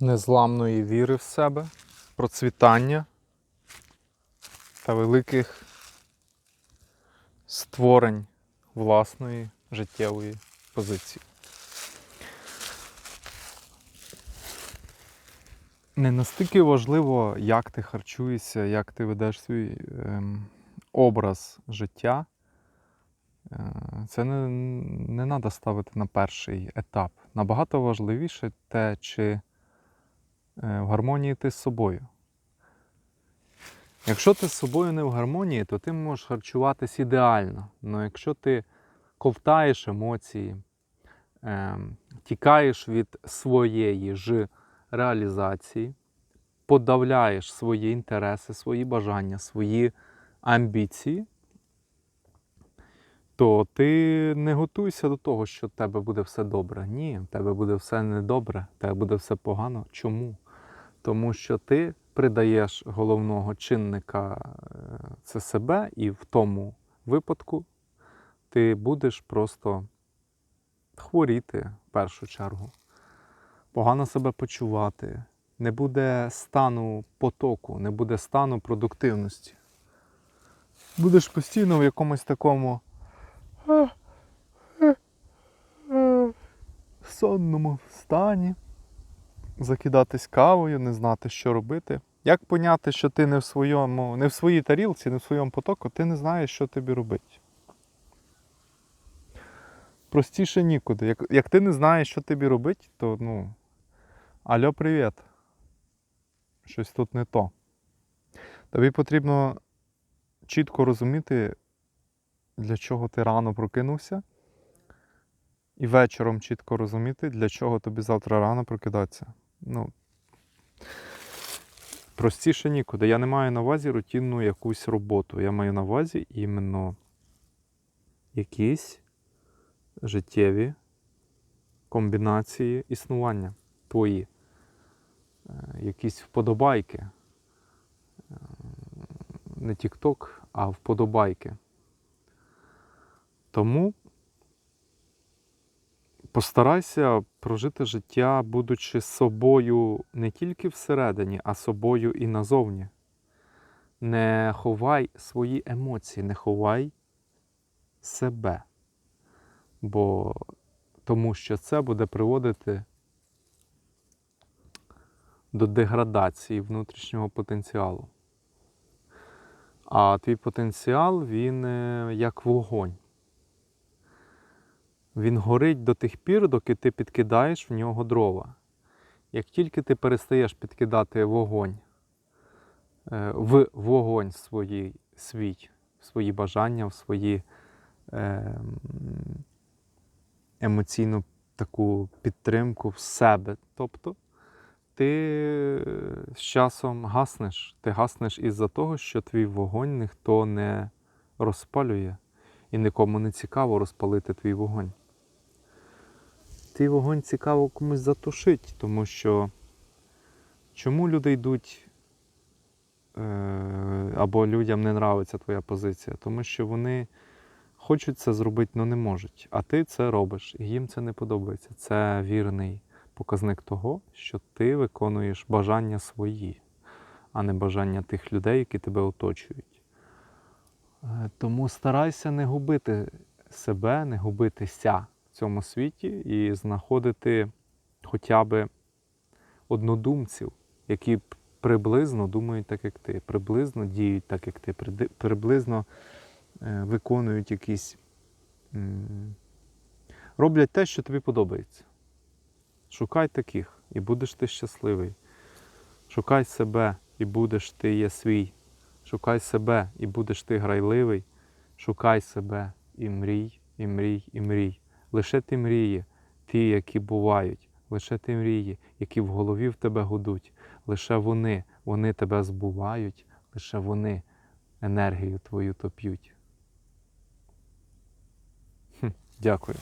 незламної віри в себе, процвітання та великих створень власної життєвої позиції. Не настільки важливо, як ти харчуєшся, як ти ведеш свій ем, образ життя. Е, Це не, не треба ставити на перший етап. Набагато важливіше те, чи в гармонії ти з собою. Якщо ти з собою не в гармонії, то ти можеш харчуватись ідеально. Але якщо ти ковтаєш емоції, ем, тікаєш від своєї ж реалізації, подавляєш свої інтереси, свої бажання, свої амбіції, то ти не готуйся до того, що в тебе буде все добре. Ні, в тебе буде все недобре, в тебе буде все погано. Чому? Тому що ти придаєш головного чинника е, це себе, і в тому випадку ти будеш просто хворіти в першу чергу, погано себе почувати, не буде стану потоку, не буде стану продуктивності. Будеш постійно в якомусь такому сонному стані, закидатись кавою, не знати, що робити. Як поняти, що ти не в своєму, не в своїй тарілці, не в своєму потоку, ти не знаєш, що тобі робити. Простіше нікуди. Як, як ти не знаєш, що тобі робити, то ну. Алло, привіт. Щось тут не то. Тобі потрібно чітко розуміти, для чого ти рано прокинувся, і вечором чітко розуміти, для чого тобі завтра рано прокидатися. Ну, простіше нікуди. Я не маю на увазі рутинну якусь роботу. Я маю на увазі іменно якісь життєві комбінації існування твої, Е, якісь вподобайки. Е, Не TikTok, а вподобайки. Тому постарайся прожити життя, будучи собою не тільки всередині, а собою і назовні. Не ховай свої емоції, не ховай себе. Бо тому що це буде приводити до деградації внутрішнього потенціалу. А твій потенціал, він е, як вогонь. Він горить до тих пір, доки ти підкидаєш в нього дрова. Як тільки ти перестаєш підкидати вогонь е, в вогонь свої, свій, свої бажання, в свої е, емоційну таку підтримку в себе, тобто ти з часом гаснеш. Ти гаснеш із-за того, що твій вогонь ніхто не розпалює. І нікому не цікаво розпалити твій вогонь. Твій вогонь цікаво комусь затушити, тому що чому люди йдуть е, або людям не нравиться твоя позиція? Тому що вони хочуть це зробити, але не можуть. А ти це робиш, і їм це не подобається. Це вірний показник того, що ти виконуєш бажання свої, а не бажання тих людей, які тебе оточують. Е, Тому старайся не губити себе, не губитися цьому світі і знаходити хоча б однодумців, які приблизно думають так, як ти, приблизно діють так, як ти, приблизно е, виконують якісь. роблять те, що тобі подобається. Шукай таких, і будеш ти щасливий. Шукай себе, і будеш ти є свій. Шукай себе, і будеш ти грайливий. Шукай себе і мрій, і мрій, і мрій. Лише ти мрії, ті, які бувають, лише ти мрії, які в голові в тебе гудуть. Лише вони, вони тебе збувають, лише вони енергію твою топ'ють. Дякую.